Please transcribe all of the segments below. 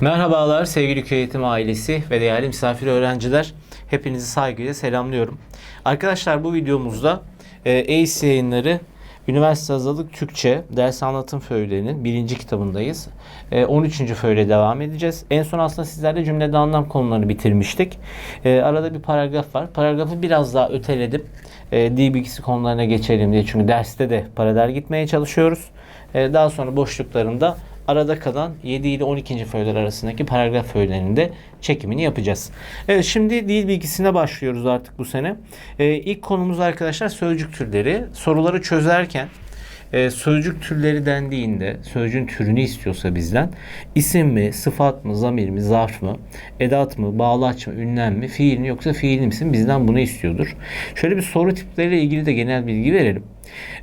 Merhabalar sevgili köy eğitim ailesi ve değerli misafir öğrenciler. Hepinizi saygıyla selamlıyorum. Arkadaşlar bu videomuzda e, ACE yayınları Üniversite Hazırlık Türkçe ders anlatım föylerinin birinci kitabındayız. E, 13. föyle devam edeceğiz. En son aslında sizlerle cümlede anlam konularını bitirmiştik. E, arada bir paragraf var. Paragrafı biraz daha öteledim. E, dil bilgisi konularına geçelim diye. Çünkü derste de paralel gitmeye çalışıyoruz. E, daha sonra boşluklarında arada kalan 7 ile 12. föyler arasındaki paragraf föylerinde çekimini yapacağız. Evet şimdi dil bilgisine başlıyoruz artık bu sene. Ee, ilk konumuz arkadaşlar sözcük türleri. Soruları çözerken e, sözcük türleri dendiğinde sözcüğün türünü istiyorsa bizden isim mi, sıfat mı, zamir mi, zarf mı, edat mı, bağlaç mı, ünlem mi, fiil mi yoksa fiil misin bizden bunu istiyordur. Şöyle bir soru tipleriyle ilgili de genel bilgi verelim.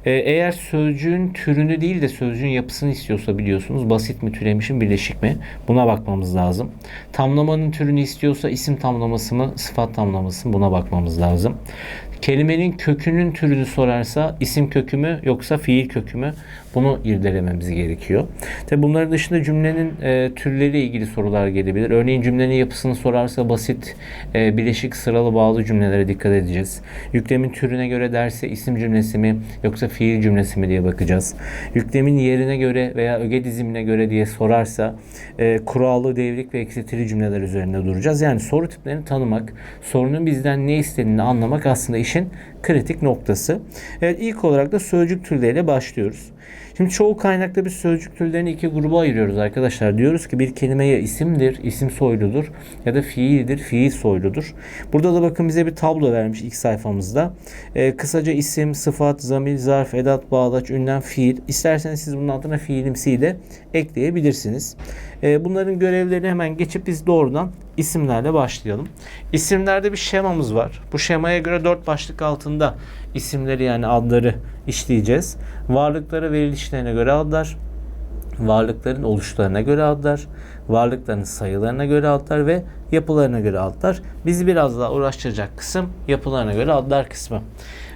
Ee, eğer sözcüğün türünü değil de sözcüğün yapısını istiyorsa biliyorsunuz basit mi türemiş mi birleşik mi buna bakmamız lazım. Tamlamanın türünü istiyorsa isim tamlaması mı sıfat tamlaması mı buna bakmamız lazım. Kelimenin kökünün türünü sorarsa isim kökü mü yoksa fiil kökü mü bunu irdelememiz gerekiyor. Tabi bunların dışında cümlenin e, türleriyle ilgili sorular gelebilir. Örneğin cümlenin yapısını sorarsa basit e, bileşik sıralı bağlı cümlelere dikkat edeceğiz. Yüklemin türüne göre derse isim cümlesi mi yoksa fiil cümlesi mi diye bakacağız. Yüklemin yerine göre veya öge dizimine göre diye sorarsa e, kurallı, devrik ve eksiltili cümleler üzerinde duracağız. Yani soru tiplerini tanımak, sorunun bizden ne istediğini anlamak aslında işin kritik noktası. Evet ilk olarak da sözcük türleriyle başlıyoruz. Şimdi çoğu kaynakta biz sözcük türlerini iki gruba ayırıyoruz arkadaşlar. Diyoruz ki bir kelime ya isimdir, isim soyludur ya da fiildir, fiil soyludur. Burada da bakın bize bir tablo vermiş ilk sayfamızda. Ee, kısaca isim, sıfat, zamir, zarf, edat, bağlaç, ünlem, fiil. İsterseniz siz bunun altına fiilimsiyi de ekleyebilirsiniz. Ee, bunların görevlerini hemen geçip biz doğrudan isimlerle başlayalım. İsimlerde bir şemamız var. Bu şemaya göre dört başlık altında isimleri yani adları işleyeceğiz. Varlıklara verilişlerine göre adlar, varlıkların oluşlarına göre adlar, varlıkların sayılarına göre adlar ve yapılarına göre adlar. Bizi biraz daha uğraştıracak kısım yapılarına göre adlar kısmı.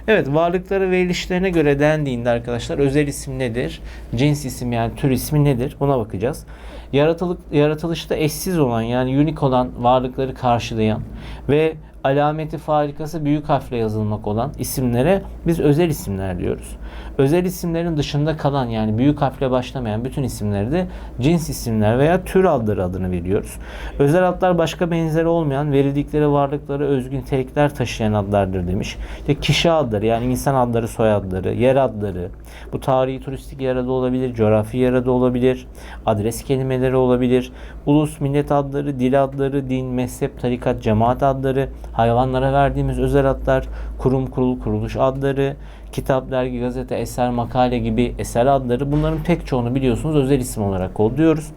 Evet varlıkları verilişlerine göre dendiğinde arkadaşlar özel isim nedir? Cins isim yani tür ismi nedir? Buna bakacağız. Yaratılık, yaratılışta eşsiz olan yani unik olan varlıkları karşılayan ve alameti farikası büyük harfle yazılmak olan isimlere biz özel isimler diyoruz. Özel isimlerin dışında kalan yani büyük harfle başlamayan bütün isimleri de cins isimler veya tür adları adını veriyoruz. Özel adlar başka benzeri olmayan verildikleri varlıklara özgün nitelikler taşıyan adlardır demiş. İşte kişi adları yani insan adları, soyadları, yer adları, bu tarihi turistik yer adı olabilir, coğrafi yer adı olabilir, adres kelimeleri olabilir, ulus, millet adları, dil adları, din, mezhep, tarikat, cemaat adları, hayvanlara verdiğimiz özel adlar, kurum, kurul, kuruluş adları, kitap, dergi, gazete, eser, makale gibi eser adları bunların pek çoğunu biliyorsunuz özel isim olarak kodluyoruz.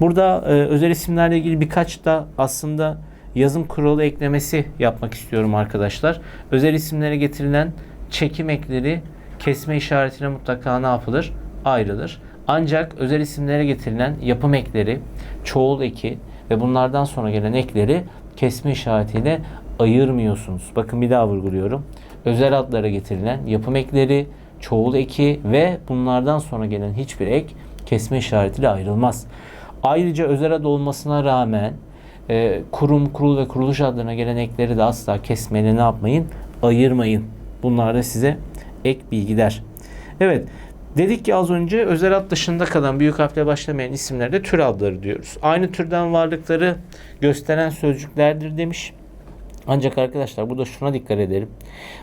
Burada e, özel isimlerle ilgili birkaç da aslında yazım kuralı eklemesi yapmak istiyorum arkadaşlar. Özel isimlere getirilen çekim ekleri kesme işaretine mutlaka ne yapılır? Ayrılır. Ancak özel isimlere getirilen yapım ekleri, çoğul eki ve bunlardan sonra gelen ekleri kesme işaretiyle ayırmıyorsunuz. Bakın bir daha vurguluyorum. Özel adlara getirilen yapım ekleri, çoğul eki ve bunlardan sonra gelen hiçbir ek kesme işaretiyle ayrılmaz. Ayrıca özel ad olmasına rağmen e, kurum, kurul ve kuruluş adlarına gelen ekleri de asla kesmeyle ne yapmayın? Ayırmayın. Bunlar da size ek bilgiler. Evet. Dedik ki az önce özel ad dışında kalan büyük harfle başlamayan isimlere tür adları diyoruz. Aynı türden varlıkları gösteren sözcüklerdir demiş. Ancak arkadaşlar burada şuna dikkat edelim.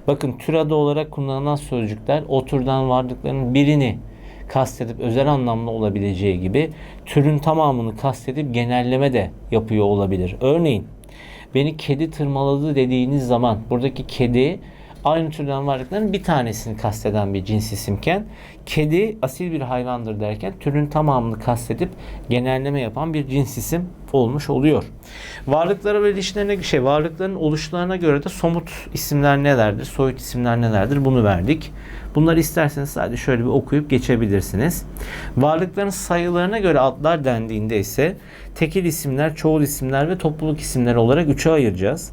Bakın tür adı olarak kullanılan sözcükler o türden varlıkların birini kastedip özel anlamlı olabileceği gibi türün tamamını kastedip genelleme de yapıyor olabilir. Örneğin beni kedi tırmaladı dediğiniz zaman buradaki kedi aynı türden varlıkların bir tanesini kasteden bir cins isimken kedi asil bir hayvandır derken türün tamamını kastedip genelleme yapan bir cins isim olmuş oluyor. Varlıklara ve ilişkilerine şey varlıkların oluşlarına göre de somut isimler nelerdir, soyut isimler nelerdir bunu verdik. Bunları isterseniz sadece şöyle bir okuyup geçebilirsiniz. Varlıkların sayılarına göre adlar dendiğinde ise tekil isimler, çoğul isimler ve topluluk isimleri olarak üçe ayıracağız.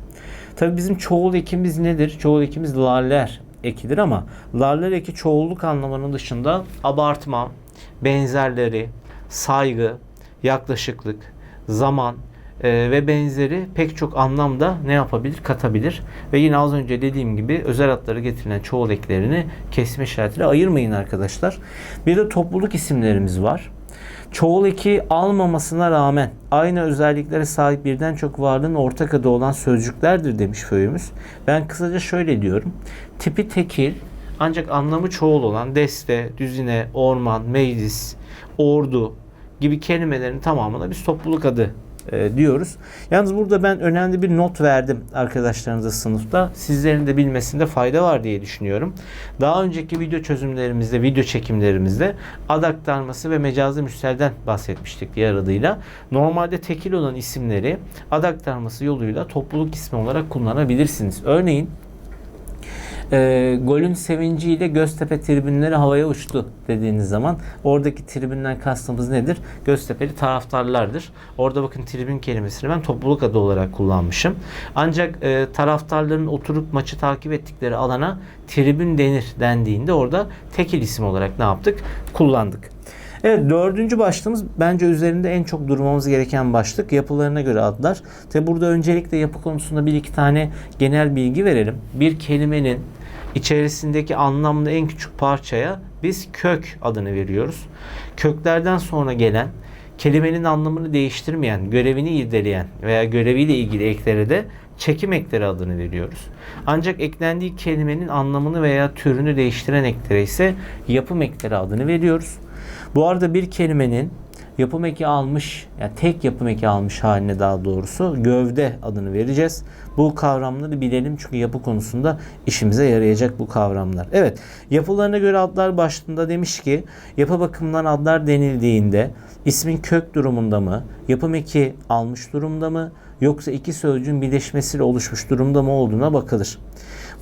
Tabi bizim çoğul ekimiz nedir? Çoğul ekimiz laller ekidir ama laller eki çoğulluk anlamının dışında abartma, benzerleri, saygı, yaklaşıklık, zaman e, ve benzeri pek çok anlamda ne yapabilir? Katabilir. Ve yine az önce dediğim gibi özel adları getirilen çoğul eklerini kesme işaretiyle ayırmayın arkadaşlar. Bir de topluluk isimlerimiz var. Çoğul eki almamasına rağmen aynı özelliklere sahip birden çok varlığın ortak adı olan sözcüklerdir demiş föyümüz. Ben kısaca şöyle diyorum. Tipi tekil ancak anlamı çoğul olan deste, düzine, orman, meclis, ordu gibi kelimelerin tamamına biz topluluk adı e, diyoruz. Yalnız burada ben önemli bir not verdim arkadaşlarınıza sınıfta. Sizlerin de bilmesinde fayda var diye düşünüyorum. Daha önceki video çözümlerimizde, video çekimlerimizde ad aktarması ve mecazi müstelden bahsetmiştik diğer adıyla. Normalde tekil olan isimleri ad aktarması yoluyla topluluk ismi olarak kullanabilirsiniz. Örneğin e, golün sevinciyle Göztepe tribünleri havaya uçtu dediğiniz zaman oradaki tribünden kastımız nedir? Göztepe'li taraftarlardır. Orada bakın tribün kelimesini ben topluluk adı olarak kullanmışım. Ancak e, taraftarların oturup maçı takip ettikleri alana tribün denir dendiğinde orada tekil isim olarak ne yaptık? Kullandık. Evet dördüncü başlığımız bence üzerinde en çok durmamız gereken başlık yapılarına göre adlar. Tabi burada öncelikle yapı konusunda bir iki tane genel bilgi verelim. Bir kelimenin içerisindeki anlamlı en küçük parçaya biz kök adını veriyoruz. Köklerden sonra gelen kelimenin anlamını değiştirmeyen, görevini irdeleyen veya göreviyle ilgili eklere de çekim ekleri adını veriyoruz. Ancak eklendiği kelimenin anlamını veya türünü değiştiren eklere ise yapım ekleri adını veriyoruz. Bu arada bir kelimenin yapım eki almış, yani tek yapım eki almış haline daha doğrusu gövde adını vereceğiz. Bu kavramları bilelim çünkü yapı konusunda işimize yarayacak bu kavramlar. Evet, yapılarına göre adlar başlığında demiş ki yapı bakımından adlar denildiğinde ismin kök durumunda mı, yapım eki almış durumda mı, yoksa iki sözcüğün birleşmesiyle oluşmuş durumda mı olduğuna bakılır.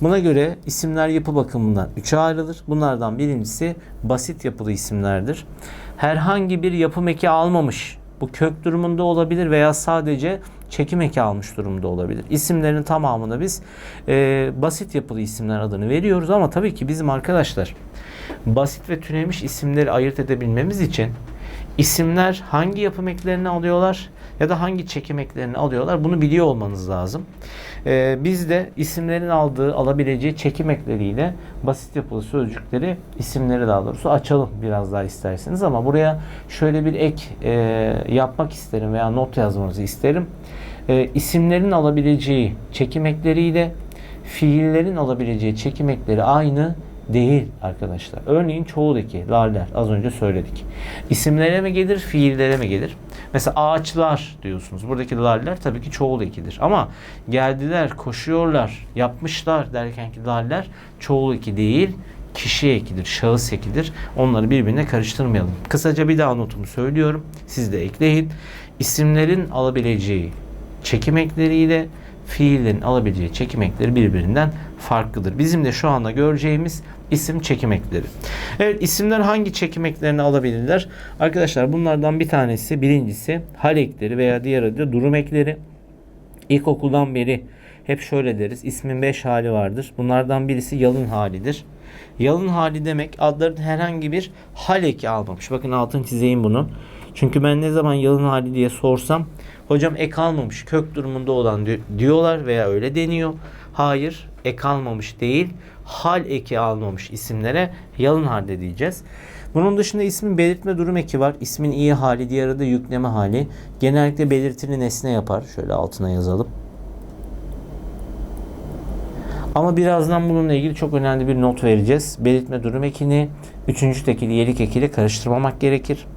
Buna göre isimler yapı bakımından üçe ayrılır. Bunlardan birincisi basit yapılı isimlerdir. Herhangi bir yapım eki almamış. Bu kök durumunda olabilir veya sadece çekim eki almış durumda olabilir. İsimlerin tamamına biz e, basit yapılı isimler adını veriyoruz ama tabii ki bizim arkadaşlar basit ve türemiş isimleri ayırt edebilmemiz için isimler hangi yapım eklerini alıyorlar ya da hangi çekim eklerini alıyorlar bunu biliyor olmanız lazım. Ee, biz de isimlerin aldığı, alabileceği çekim ekleriyle basit yapılı sözcükleri, isimleri daha doğrusu açalım biraz daha isterseniz. Ama buraya şöyle bir ek e, yapmak isterim veya not yazmanızı isterim. E, isimlerin alabileceği çekim ekleriyle fiillerin alabileceği çekim ekleri aynı değil arkadaşlar. Örneğin çoğul eki, laller az önce söyledik. İsimlere mi gelir, fiillere mi gelir? Mesela ağaçlar diyorsunuz. Buradaki laller tabii ki çoğul ekidir. Ama geldiler, koşuyorlar, yapmışlar derken ki laller çoğul eki değil, kişi ekidir, şahıs ekidir. Onları birbirine karıştırmayalım. Kısaca bir daha notumu söylüyorum. Siz de ekleyin. İsimlerin alabileceği çekim ekleriyle fiillerin alabileceği çekim ekleri birbirinden farklıdır. Bizim de şu anda göreceğimiz isim çekim ekleri. Evet isimler hangi çekim eklerini alabilirler? Arkadaşlar bunlardan bir tanesi birincisi hal ekleri veya diğer adı durum ekleri. İlkokuldan beri hep şöyle deriz. İsmin 5 hali vardır. Bunlardan birisi yalın halidir. Yalın hali demek adların herhangi bir hal eki almamış. Bakın altını çizeyim bunu. Çünkü ben ne zaman yalın hali diye sorsam hocam ek almamış kök durumunda olan diyorlar veya öyle deniyor. Hayır ek almamış değil hal eki almamış isimlere yalın halde diyeceğiz. Bunun dışında ismin belirtme durum eki var. İsmin iyi hali, diğer adı yükleme hali. Genellikle belirtili nesne yapar. Şöyle altına yazalım. Ama birazdan bununla ilgili çok önemli bir not vereceğiz. Belirtme durum ekini üçüncü tekili yelik ekiyle karıştırmamak gerekir.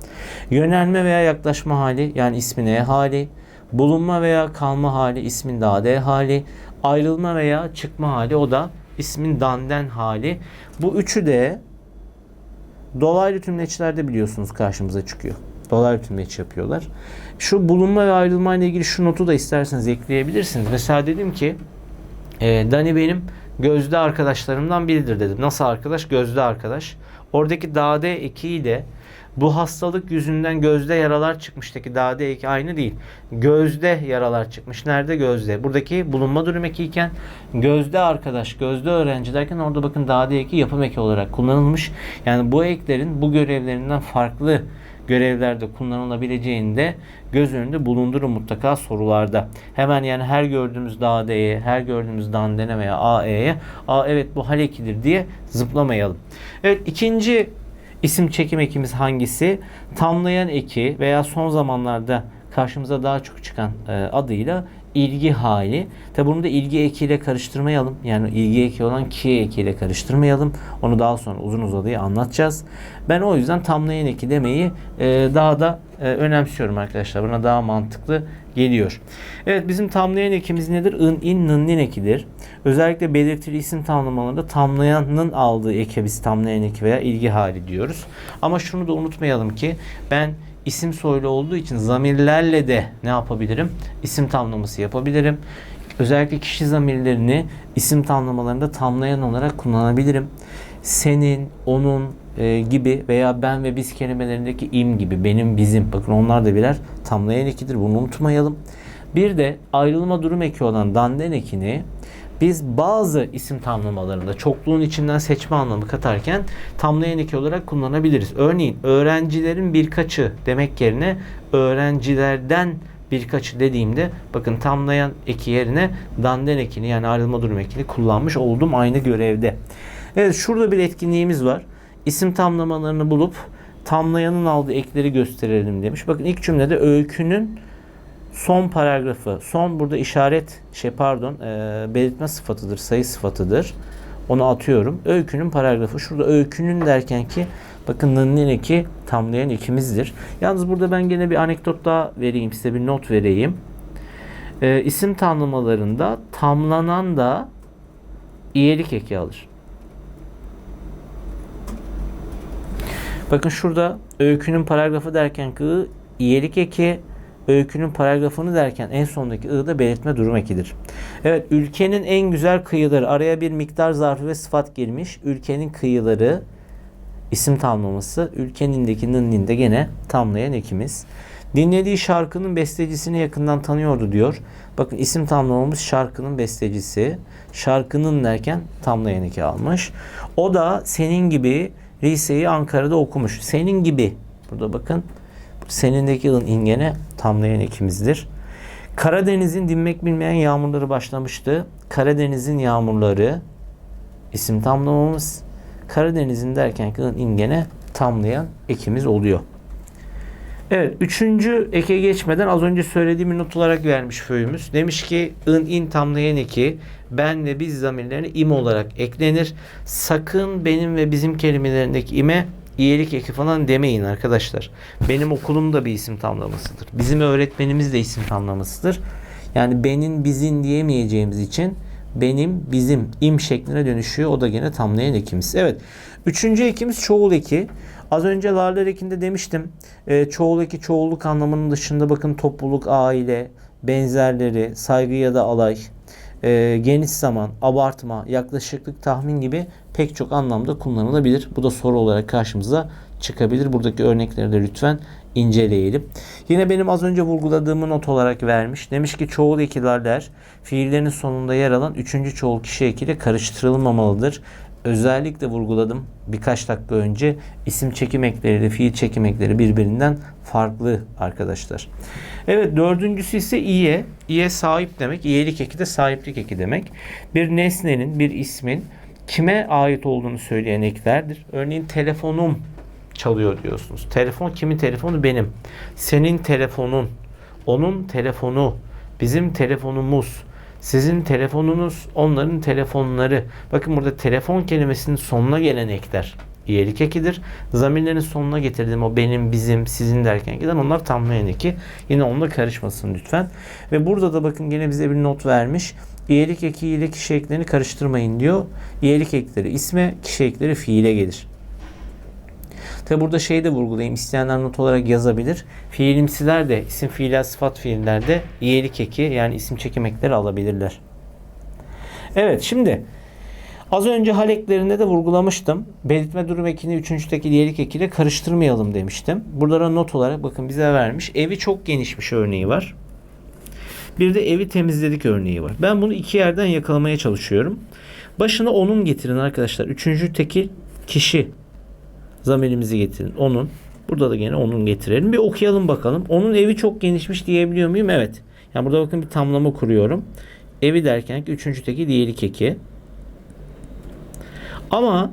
Yönelme veya yaklaşma hali yani ismin e hali. Bulunma veya kalma hali ismin dade hali. Ayrılma veya çıkma hali o da ismin danden hali. Bu üçü de dolaylı tümleçlerde biliyorsunuz karşımıza çıkıyor. Dolaylı tümleç yapıyorlar. Şu bulunma ve ayrılma ile ilgili şu notu da isterseniz ekleyebilirsiniz. Mesela dedim ki e, Dani benim gözde arkadaşlarımdan biridir dedim. Nasıl arkadaş? Gözde arkadaş. Oradaki dade ekiyle bu hastalık yüzünden gözde yaralar çıkmıştaki dade eki aynı değil. Gözde yaralar çıkmış. Nerede? Gözde. Buradaki bulunma durum eki iken gözde arkadaş, gözde öğrenci derken orada bakın dade eki yapım eki olarak kullanılmış. Yani bu eklerin bu görevlerinden farklı görevlerde kullanılabileceğini de göz önünde bulundurun mutlaka sorularda. Hemen yani her gördüğümüz da D'ye, her gördüğümüz dandene veya AE'ye A evet bu hal ekidir diye zıplamayalım. Evet ikinci isim çekim ekimiz hangisi? Tamlayan eki veya son zamanlarda karşımıza daha çok çıkan e, adıyla ilgi hali. Tabi bunu da ilgi ekiyle karıştırmayalım. Yani ilgi eki olan ki ekiyle karıştırmayalım. Onu daha sonra uzun uzadıya anlatacağız. Ben o yüzden tamlayan eki demeyi e, daha da e, önemsiyorum arkadaşlar. Buna daha mantıklı geliyor. Evet bizim tamlayan ekimiz nedir? In, in, nın, nin ekidir. Özellikle belirtili isim tamlamalarında tamlayanın aldığı eke biz tamlayan eki veya ilgi hali diyoruz. Ama şunu da unutmayalım ki ben isim soylu olduğu için zamirlerle de ne yapabilirim? İsim tamlaması yapabilirim. Özellikle kişi zamirlerini isim tamlamalarında tamlayan olarak kullanabilirim. Senin, onun e, gibi veya ben ve biz kelimelerindeki im gibi, benim, bizim. Bakın onlar da birer tamlayan ekidir. Bunu unutmayalım. Bir de ayrılma durum eki olan danden ekini biz bazı isim tamlamalarında çokluğun içinden seçme anlamı katarken tamlayan eki olarak kullanabiliriz. Örneğin öğrencilerin birkaçı demek yerine öğrencilerden birkaçı dediğimde bakın tamlayan eki yerine danden ekini yani ayrılma durum ekini kullanmış oldum aynı görevde. Evet şurada bir etkinliğimiz var. İsim tamlamalarını bulup tamlayanın aldığı ekleri gösterelim demiş. Bakın ilk cümlede öykünün son paragrafı. Son burada işaret şey pardon e, belirtme sıfatıdır, sayı sıfatıdır. Onu atıyorum. Öykünün paragrafı. Şurada öykünün derken ki bakın nın ki tamlayan ikimizdir. Yalnız burada ben gene bir anekdot daha vereyim size bir not vereyim. E, isim tamlamalarında tamlanan da iyilik eki alır. Bakın şurada öykünün paragrafı derken ki iyilik eki öykünün paragrafını derken en sondaki ı da belirtme durum ekidir. Evet ülkenin en güzel kıyıları araya bir miktar zarfı ve sıfat girmiş. Ülkenin kıyıları isim tamlaması. Ülkenindeki nın de gene tamlayan ekimiz. Dinlediği şarkının bestecisini yakından tanıyordu diyor. Bakın isim tamlamamız şarkının bestecisi. Şarkının derken tamlayan eki almış. O da senin gibi liseyi Ankara'da okumuş. Senin gibi. Burada bakın senindeki yılın ingene tamlayan ekimizdir. Karadeniz'in dinmek bilmeyen yağmurları başlamıştı. Karadeniz'in yağmurları isim tamlamamız. Karadeniz'in derken ki ingene tamlayan ekimiz oluyor. Evet, üçüncü eke geçmeden az önce söylediğim not olarak vermiş föyümüz. Demiş ki ın in tamlayan eki ben ve biz zamirlerine im olarak eklenir. Sakın benim ve bizim kelimelerindeki ime iyilik eki falan demeyin arkadaşlar. Benim okulum da bir isim tamlamasıdır. Bizim öğretmenimiz de isim tamlamasıdır. Yani benim bizim diyemeyeceğimiz için benim bizim im şekline dönüşüyor. O da gene tamlayan ekimiz. Evet. Üçüncü ekimiz çoğul eki. Az önce larlar ekinde demiştim. E, çoğul eki çoğulluk anlamının dışında bakın topluluk, aile, benzerleri, saygı ya da alay, e, geniş zaman, abartma, yaklaşıklık, tahmin gibi pek çok anlamda kullanılabilir. Bu da soru olarak karşımıza çıkabilir. Buradaki örnekleri de lütfen inceleyelim. Yine benim az önce vurguladığımı not olarak vermiş. Demiş ki çoğul ekiler fiillerin sonunda yer alan üçüncü çoğul kişi ekiyle karıştırılmamalıdır. Özellikle vurguladım birkaç dakika önce isim çekim ekleri de fiil çekim birbirinden farklı arkadaşlar. Evet dördüncüsü ise iye. İye sahip demek. İyelik eki de sahiplik eki demek. Bir nesnenin, bir ismin kime ait olduğunu söyleyen eklerdir. Örneğin telefonum çalıyor diyorsunuz. Telefon kimin telefonu? Benim. Senin telefonun, onun telefonu, bizim telefonumuz, sizin telefonunuz, onların telefonları. Bakın burada telefon kelimesinin sonuna gelen ekler iyilik ekidir. Zamirlerin sonuna getirdiğim o benim, bizim, sizin derken giden onlar tamlayan eki. Yine onunla karışmasın lütfen. Ve burada da bakın gene bize bir not vermiş. İyilik eki ile kişi eklerini karıştırmayın diyor. İyilik ekleri isme, kişi ekleri fiile gelir. Tabi burada şeyi de vurgulayayım. İsteyenler not olarak yazabilir. Fiilimsiler de isim fiiller sıfat fiillerde iyilik eki yani isim çekim ekleri alabilirler. Evet şimdi Az önce hal eklerinde de vurgulamıştım. Belirtme durum ekini üçüncü tekil iyilik ekiyle karıştırmayalım demiştim. Burada not olarak bakın bize vermiş. Evi çok genişmiş örneği var. Bir de evi temizledik örneği var. Ben bunu iki yerden yakalamaya çalışıyorum. Başına onun getirin arkadaşlar. Üçüncü tekil kişi zamirimizi getirin. Onun. Burada da gene onun getirelim. Bir okuyalım bakalım. Onun evi çok genişmiş diyebiliyor muyum? Evet. Yani burada bakın bir tamlama kuruyorum. Evi derken ki üçüncü teki diğeri eki. Ama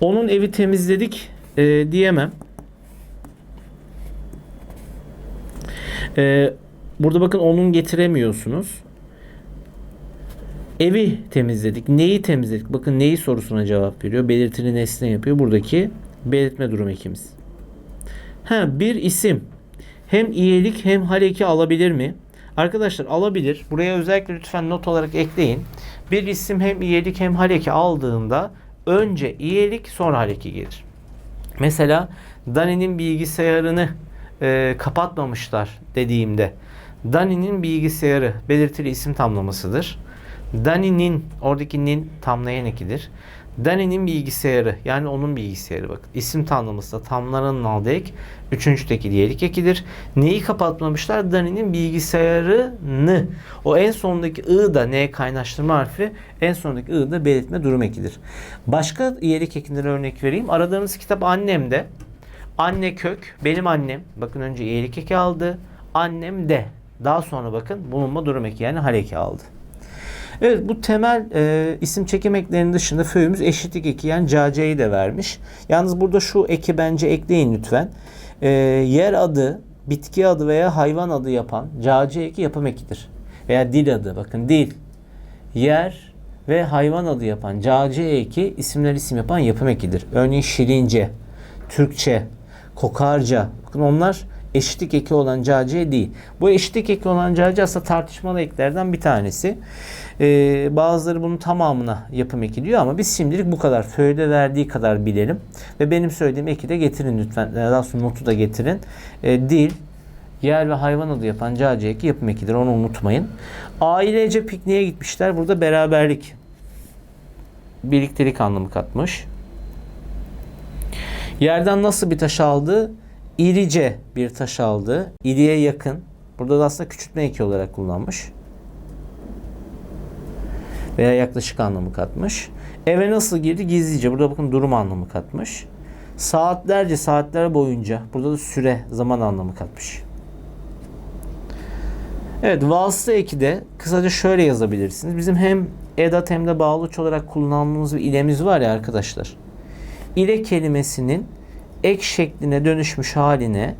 onun evi temizledik e, diyemem. E, burada bakın onun getiremiyorsunuz. Evi temizledik. Neyi temizledik? Bakın neyi sorusuna cevap veriyor. Belirtili nesne yapıyor. Buradaki belirtme durum ekimiz. Ha, bir isim hem iyilik hem haleki alabilir mi? Arkadaşlar alabilir. Buraya özellikle lütfen not olarak ekleyin. Bir isim hem iyilik hem haleki aldığında önce iyilik sonra haleki gelir. Mesela Dani'nin bilgisayarını e, kapatmamışlar dediğimde Dani'nin bilgisayarı belirtili isim tamlamasıdır. Dani'nin oradaki nin tamlayan ekidir. Dani'nin bilgisayarı yani onun bilgisayarı bakın. isim tamlaması da tamlanan aldığı ek. Üçüncüdeki diğerlik ekidir. Neyi kapatmamışlar? Dani'nin bilgisayarını. O en sondaki ı da ne kaynaştırma harfi. En sondaki ı da belirtme durum ekidir. Başka iyelik ekinden örnek vereyim. Aradığınız kitap annemde. Anne kök benim annem. Bakın önce iyelik eki aldı. Annem de. Daha sonra bakın bulunma durum eki yani hareki aldı. Evet bu temel e, isim çekim eklerinin dışında föyümüz eşitlik eki yani caceyi de vermiş. Yalnız burada şu eki bence ekleyin lütfen. E, yer adı, bitki adı veya hayvan adı yapan cace eki yapım ekidir. Veya dil adı bakın dil, yer ve hayvan adı yapan cace eki isimler isim yapan yapım ekidir. Örneğin şirince, Türkçe, kokarca. Bakın onlar eşitlik eki olan cace değil. Bu eşitlik eki olan cace aslında tartışmalı eklerden bir tanesi. Ee, bazıları bunun tamamına yapım eki diyor ama biz şimdilik bu kadar. Föyde verdiği kadar bilelim. Ve benim söylediğim eki de getirin lütfen. Daha sonra notu da getirin. Ee, dil, yer ve hayvan adı yapan cace eki yapım ekidir. Onu unutmayın. Ailece pikniğe gitmişler. Burada beraberlik, birliktelik anlamı katmış. Yerden nasıl bir taş aldı? İrice bir taş aldı. İriye yakın. Burada da aslında küçültme eki olarak kullanmış. Veya yaklaşık anlamı katmış. Eve nasıl girdi? Gizlice. Burada bakın durum anlamı katmış. Saatlerce, saatler boyunca. Burada da süre, zaman anlamı katmış. Evet, vasıta eki de kısaca şöyle yazabilirsiniz. Bizim hem edat hem de bağlıç olarak kullandığımız bir ilemiz var ya arkadaşlar. İle kelimesinin ek şekline dönüşmüş haline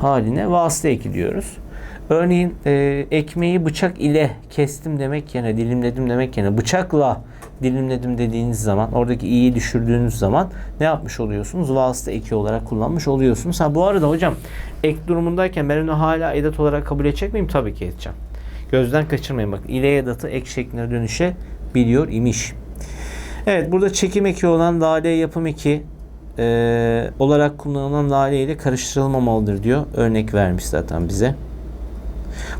haline vasıta eki diyoruz. Örneğin e, ekmeği bıçak ile kestim demek yerine dilimledim demek yerine bıçakla dilimledim dediğiniz zaman oradaki i'yi düşürdüğünüz zaman ne yapmış oluyorsunuz? Vasıta eki olarak kullanmış oluyorsunuz. Ha bu arada hocam ek durumundayken ben onu hala edat olarak kabul edecek miyim? Tabii ki edeceğim. Gözden kaçırmayın bak ile edatı ek şekline dönüşebiliyor imiş. Evet burada çekim eki olan lale yapım eki e, olarak kullanılan lale ile karıştırılmamalıdır diyor. Örnek vermiş zaten bize.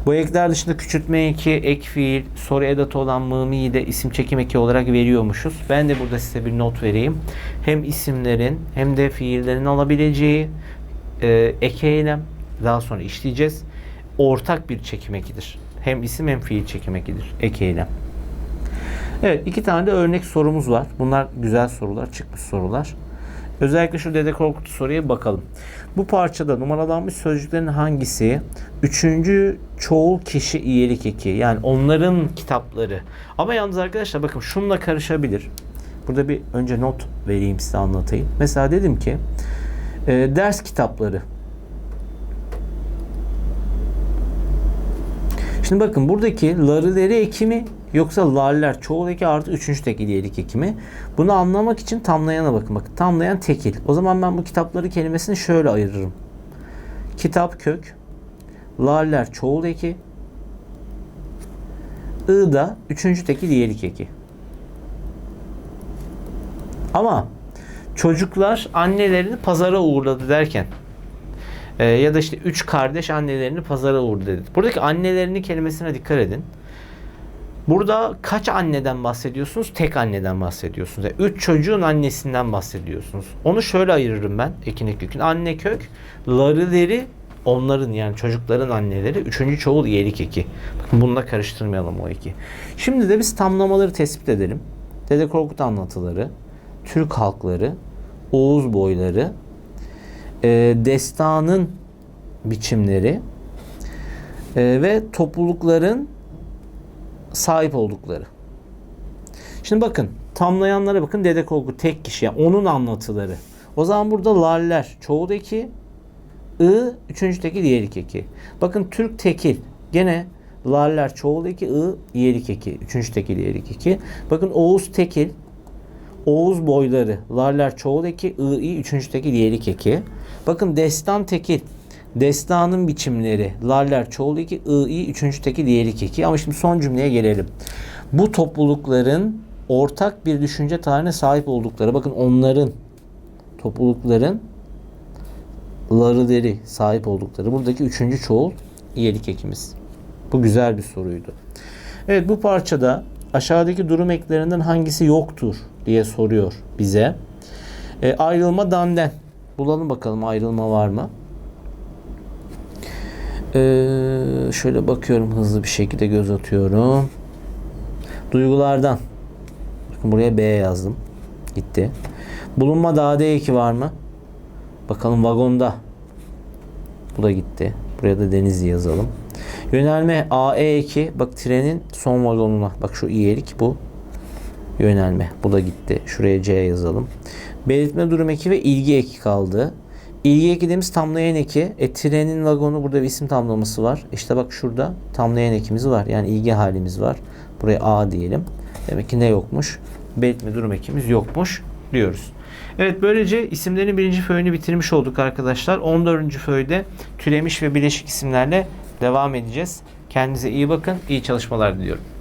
Bu ekler dışında küçültme eki, ek fiil, soru edatı olan mımiyi de isim çekim eki olarak veriyormuşuz. Ben de burada size bir not vereyim. Hem isimlerin hem de fiillerin alabileceği e, ek eylem daha sonra işleyeceğiz. Ortak bir çekim ekidir. Hem isim hem fiil çekim ekidir. Ek eylem. Evet iki tane de örnek sorumuz var. Bunlar güzel sorular, çıkmış sorular. Özellikle şu Dede Korkut soruya bakalım. Bu parçada numaralanmış sözcüklerin hangisi üçüncü çoğul kişi iyilik eki yani onların kitapları. Ama yalnız arkadaşlar bakın şunla karışabilir. Burada bir önce not vereyim size anlatayım. Mesela dedim ki e, ders kitapları. Şimdi bakın buradaki larıleri eki mi yoksa larler çoğul eki artı üçüncü tekil iyilik eki mi? Bunu anlamak için tamlayana bakın. Bakın tamlayan tekil. O zaman ben bu kitapları kelimesini şöyle ayırırım. Kitap kök, larler çoğul eki, I da üçüncü tekil iyilik eki. Ama çocuklar annelerini pazara uğurladı derken e, ya da işte üç kardeş annelerini pazara uğurladı dedi. Buradaki annelerini kelimesine dikkat edin. Burada kaç anneden bahsediyorsunuz? Tek anneden bahsediyorsunuz. Yani üç çocuğun annesinden bahsediyorsunuz. Onu şöyle ayırırım ben ekin kökün. Anne kök, larıleri onların yani çocukların anneleri. Üçüncü çoğul iyilik eki. Bakın bununla karıştırmayalım o iki. Şimdi de biz tamlamaları tespit edelim. Dede Korkut anlatıları, Türk halkları, Oğuz boyları, e, destanın biçimleri e, ve toplulukların sahip oldukları. Şimdi bakın tamlayanlara bakın Dede Korkut tek kişi yani onun anlatıları. O zaman burada laller çoğuldaki I üçüncü tekil iyelik eki. Bakın Türk tekil gene laller çoğuldaki I iyelik eki. Üçüncü tekil iyelik eki. Bakın Oğuz tekil Oğuz boyları laller çoğuldaki I i üçüncü tekil iyelik eki. Bakın destan tekil Destanın biçimleri laller çoğuldaki I i üçüncü tekil iyelik eki. Ama şimdi son cümleye gelelim. Bu toplulukların ortak bir düşünce tarihine sahip oldukları bakın onların toplulukların larıleri sahip oldukları buradaki üçüncü çoğul iyelik ekimiz. Bu güzel bir soruydu. Evet bu parçada aşağıdaki durum eklerinden hangisi yoktur diye soruyor bize. E, ayrılma damden. Bulalım bakalım ayrılma var mı? E, şöyle bakıyorum hızlı bir şekilde göz atıyorum. Duygulardan. Bakın buraya B yazdım. Gitti. Bulunma daha D2 var mı? Bakalım vagonda. Bu da gitti. Buraya da Denizli yazalım. Yönelme AE2. Bak trenin son vagonuna. Bak şu iyilik bu. Yönelme. Bu da gitti. Şuraya C yazalım. Belirtme durum eki ve ilgi eki kaldı. İlgi eki dediğimiz tamlayan eki. E, trenin vagonu burada bir isim tamlaması var. İşte bak şurada tamlayan ekimiz var. Yani ilgi halimiz var. Buraya A diyelim. Demek ki ne yokmuş? Belirtme durum ekimiz yokmuş diyoruz. Evet böylece isimlerin birinci föyünü bitirmiş olduk arkadaşlar. 14. föyde türemiş ve bileşik isimlerle devam edeceğiz. Kendinize iyi bakın. iyi çalışmalar diliyorum.